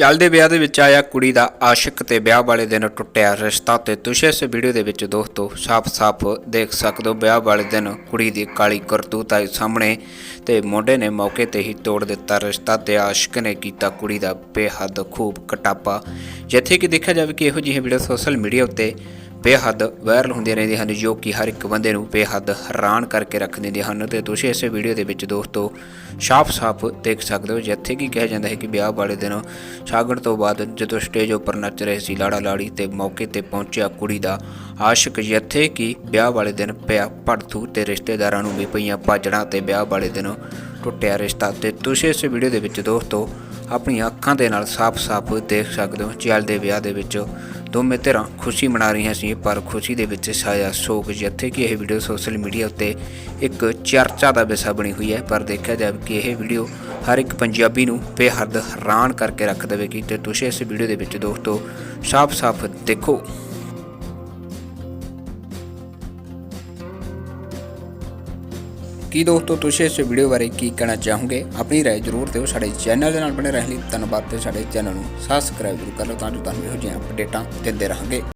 ਚੱਲਦੇ ਵਿਆਹ ਦੇ ਵਿੱਚ ਆਇਆ ਕੁੜੀ ਦਾ ਆਸ਼ਿਕ ਤੇ ਵਿਆਹ ਵਾਲੇ ਦਿਨ ਟੁੱਟਿਆ ਰਿਸ਼ਤਾ ਤੇ ਤੁਸੀਂ ਇਸ ਵੀਡੀਓ ਦੇ ਵਿੱਚ ਦੋਸਤੋ ਸਾਫ਼-ਸਾਫ਼ ਦੇਖ ਸਕਦੇ ਹੋ, ਵਿਆਹ ਵਾਲੇ ਦਿਨ ਕੁੜੀ ਦੀ ਕਾਲੀ ਕਰਤੂਤ ਆਈ ਸਾਹਮਣੇ ਤੇ ਮੁੰਡੇ ਨੇ ਮੌਕੇ ਤੇ ਹੀ ਤੋੜ ਦਿੱਤਾ ਰਿਸ਼ਤਾ ਤੇ ਆਸ਼ਿਕ ਨੇ ਕੀਤਾ ਕੁੜੀ ਦਾ ਬੇਹੱਦ ਖੂਬ ਕਟਾਪਾ। ਜਿੱਥੇ ਕਿ ਦੇਖਿਆ ਜਾਵੇ ਕਿ ਇਹੋ ਜਿਹੀ ਵੀਡੀਓ ਸੋਸ਼ਲ ਮੀਡੀਆ ਉੱਤੇ ਬੇਹੱਦ ਵਾਇਰਲ ਹੁੰਦੀਆਂ ਰਹਿੰਦੀਆਂ ਹਨ, ਜੋ ਕਿ ਹਰ ਇੱਕ ਬੰਦੇ ਨੂੰ ਬੇਹੱਦ ਹੈਰਾਨ ਕਰਕੇ ਰੱਖ ਦਿੰਦੀਆਂ ਹਨ। ਤੇ ਤੁਸੀਂ ਇਸ ਵੀਡੀਓ ਦੇ ਵਿੱਚ ਦੋਸਤੋ ਸਾਫ਼-ਸਾਫ਼ ਦੇਖ ਸਕਦੇ ਹੋ, ਜਿੱਥੇ ਕਿ ਕਿਹਾ ਜਾਂਦਾ ਹੈ ਕਿ ਵਿਆਹ ਵਾਲੇ ਦਿਨ ਛਾਗਣ ਤੋਂ ਬਾਅਦ ਜਦੋਂ ਸਟੇਜ ਉੱਪਰ ਨੱਚ ਰਹੇ ਸੀ ਲਾੜਾ ਲਾੜੀ ਤੇ ਮੌਕੇ ਤੇ ਪਹੁੰਚਿਆ ਕੁੜੀ ਦਾ ਆਸ਼ਿਕ, ਜਿੱਥੇ ਕਿ ਵਿਆਹ ਵਾਲੇ ਦਿਨ ਪਿਆ ਭੜਥੂ ਤੇ ਰਿਸ਼ਤੇਦਾਰਾਂ ਨੂੰ ਵੀ ਪਈਆਂ ਭਾਜੜਾਂ ਤੇ ਵਿਆਹ ਵਾਲੇ ਦਿਨ ਟੁੱਟਿਆ ਰਿਸ਼ਤਾ ਤੇ ਤੁਸੀਂ ਇਸ ਵੀਡੀਓ ਦੇ ਵਿੱਚ ਦੋਸਤੋ ਆਪਣੀਆਂ ਅੱਖਾਂ ਦੇ ਨਾਲ ਸਾਫ਼-ਸਾਫ਼ ਦੇਖ ਸਕਦੇ ਹੋ। ਚੱਲਦੇ ਵਿਆਹ ਦੇ ਵਿੱਚ ਦੋਵੇਂ ਧਿਰਾਂ ਖੁਸ਼ੀ ਮਨਾ ਰਹੀਆਂ ਸੀ, ਪਰ ਖੁਸ਼ੀ ਦੇ ਵਿੱਚ ਸਾਇਆ ਸੋਗ ਜਿੱਥੇ ਕਿ ਇਹ ਵੀਡੀਓ ਸੋਸ਼ਲ ਮੀਡੀਆ ਉੱਤੇ ਇੱਕ ਚਰਚਾ ਦਾ ਵਿਸ਼ਾ ਬਣੀ ਹੋਈ ਹੈ। ਪਰ ਦੇਖਿਆ ਜਾਵੇ ਕਿ ਇਹ ਵੀਡੀਓ ਹਰ ਇੱਕ ਪੰਜਾਬੀ ਨੂੰ ਬੇਹੱਦ ਹੈਰਾਨ ਕਰਕੇ ਰੱਖ ਦੇਵੇਗੀ ਤੇ ਤੁਸੀਂ ਇਸ ਵੀਡੀਓ ਦੇ ਵਿੱਚ ਦੋਸਤੋ ਸਾਫ਼-ਸਾਫ਼ ਦੇਖੋ। ਕੀ ਦੋਸਤੋ, ਤੁਸੀਂ ਇਸ ਵੀਡੀਓ ਬਾਰੇ ਕੀ ਕਹਿਣਾ ਚਾਹੋਗੇ? ਆਪਣੀ ਰਾਏ ਜ਼ਰੂਰ ਦਿਓ ਸਾਡੇ ਚੈਨਲ ਦੇ ਨਾਲ ਬਣੇ ਰਹਿਣ ਲਈ। ਧੰਨਵਾਦ ਤੇ ਸਾਡੇ ਚੈਨਲ ਨੂੰ ਸਬਸਕ੍ਰਾਈਬ ਜ਼ਰੂਰ ਕਰ ਲਓ ਤਾਂ ਜੋ ਤੁਹਾਨੂੰ ਇਹੋ ਜਿਹੀਆਂ ਅਪਡੇਟਾਂ ਦਿੰਦੇ ਰਹਾਂਗੇ।